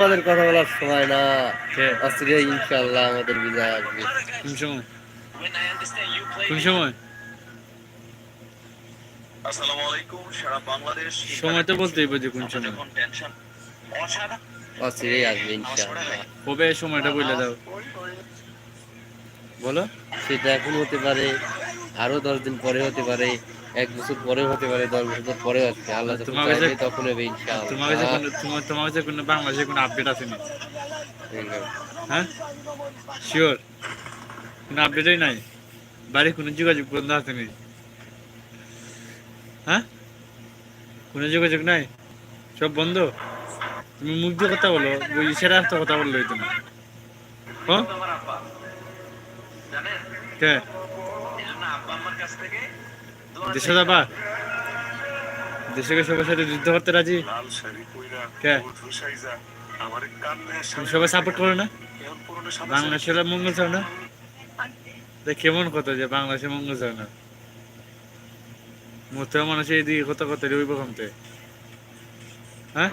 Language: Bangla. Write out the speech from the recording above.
আমাদের কথা বলার সময় না। কে? অস্ট্রেলিয়া ইনশাল্লাহ আমাদের বিজয় আসবে। কোন সময়? কোন সময়? আসসালামু আলাইকুম সারা বাংলাদেশ সময় তো বলতেই বুঝি কোন সময়। অস্ট্রেলিয়া আসবে ইনশাল্লাহ কবে সময়টা বলে দাও? বলো। সেটা এখন হতে পারে আরও দশ দিন পরে হতে পারে। এক বছর পরে হতে পারে দশ বছর পরে আসবে আল্লাহ তোমার কাছে- তখন হবে তোমার কাছে কোনো তোমার কাছে কোনো বাংলাদেশে কোনো আপডেট আসেনি হ্যাঁ? শিওর কোনো আপডেটই নাই? বাড়ি কোনো যোগাযোগ বন্ধ আসেনি হ্যাঁ? কোনো যোগাযোগ নাই? সব বন্ধ? তুমি মুখ দিয়ে কথা বলো ওই সেরা একটা কথা বলল হইতো না। হ্যাঁ কে? আব্বা আমার কাছ থেকে দেশে যাবা? দেশে গিয়ে সবার সাথে যুদ্ধ করতে রাজি? লাল শাড়ি কইরা কে? সবাই সাপোর্ট করো না? বাংলাদেশের মঙ্গল চাও না? কেমন কথা যে বাংলাদেশে মঙ্গল চাও না? মোটেও মানুষ এইদিকে কথা কথা রইব কমতে। হ্যাঁ?